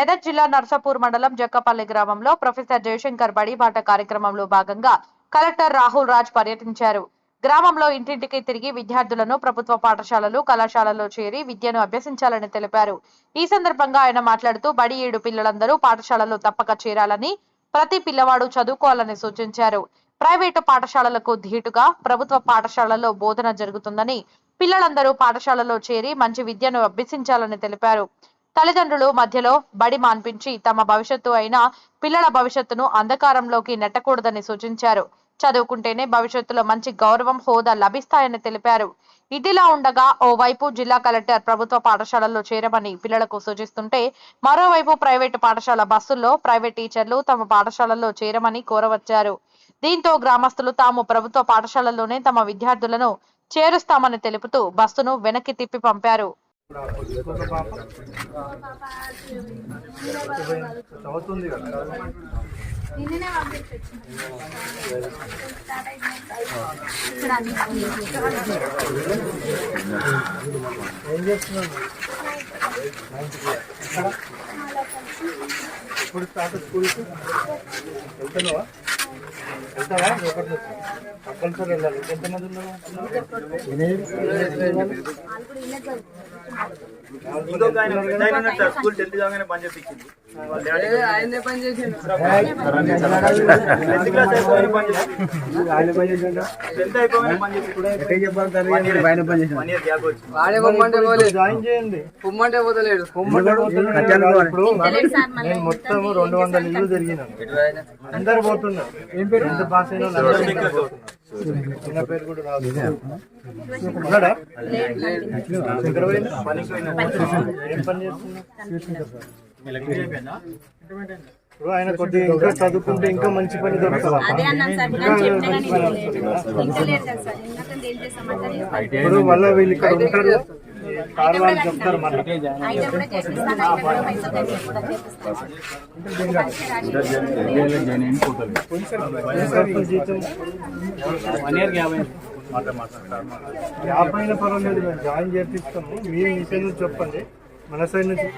మెదక్ జిల్లా నర్సాపూర్ మండలం జక్కపల్లి గ్రామంలో ప్రొఫెసర్ జయశంకర్ బడిబాట కార్యక్రమంలో భాగంగా కలెక్టర్ రాహుల్ రాజ్ పర్యటించారు. గ్రామంలో ఇంటింటికి తిరిగి విద్యార్థులను ప్రభుత్వ పాఠశాలలు కళాశాలలో చేరి విద్యను అభ్యసించాలని తెలిపారు. ఈ సందర్భంగా ఆయన మాట్లాడుతూ బడి ఏడు పిల్లలందరూ పాఠశాలలో తప్పక చేరాలని ప్రతి పిల్లవాడు చదువుకోవాలని సూచించారు. ప్రైవేటు పాఠశాలలకు ధీటుగా ప్రభుత్వ పాఠశాలలో బోధన జరుగుతుందని పిల్లలందరూ పాఠశాలలో చేరి మంచి విద్యను అభ్యసించాలని తెలిపారు. తల్లిదండ్రులు మధ్యలో బడి మాన్పించి తమ భవిష్యత్తు అయిన పిల్లల భవిష్యత్తును అంధకారంలోకి నెట్టకూడదని సూచించారు. చదువుకుంటేనే భవిష్యత్తులో మంచి గౌరవం హోదా లభిస్తాయని తెలిపారు. ఇదిలా ఉండగా ఓవైపు జిల్లా కలెక్టర్ ప్రభుత్వ పాఠశాలల్లో చేరమని పిల్లలకు సూచిస్తుంటే మరోవైపు ప్రైవేటు పాఠశాల బస్సుల్లో ప్రైవేట్ టీచర్లు తమ పాఠశాలల్లో చేరమని కోరవచ్చారు. దీంతో గ్రామస్తులు తాము ప్రభుత్వ పాఠశాలల్లోనే తమ విద్యార్థులను చేరుస్తామని తెలుపుతూ బస్సును వెనక్కి తిప్పి పంపారు. చదువుతుంది కదా ఏం చేస్తున్నాను ఇప్పుడు స్టార్ట్ స్కూల్కి వెళ్తున్నావా? కంపల్సరీ వెళ్ళాలి. ఎంతమంది ఇంకొక ఆయన పెద్ద ఆయన ఉన్నాడు సార్ స్కూల్ టెన్త్ కాగానే పని చేపించింది. వాళ్ళ డాడీ టెన్త్ క్లాస్ అయిపోగానే పని చేపించింది. టెన్త్ అయిపోగానే పని చేపించింది. వన్ ఇయర్ గ్యాప్ వచ్చింది. వాడే పొమ్మంటే పోలేదు. జాయిన్ చేయండి. పొమ్మంటే పోతలేడు. పొమ్మటే పోతున్నాడు. ఇప్పుడు నేను మొత్తం రెండు వందల ఇల్లు తిరిగినాను అందరు పోతున్నారు. ఏం పేరు? పాస్ అయిన ఇప్పుడు ఆయన కొద్దిగా ఇంకా చదువుకుంటే ఇంకా మంచి పని దొరుకుతుంది ఇప్పుడు మళ్ళీ వీళ్ళు ఇక్కడ ఉంటారు. కారు వాళ్ళు చెప్తారు కూడా చేపిస్తాను. జీతం యాభై పర్వాలేదు మేము జాయిన్ చేపిస్తాము. మీరు మీ సైడ్ నుంచి చెప్పండి. మన సైడ్ నుంచి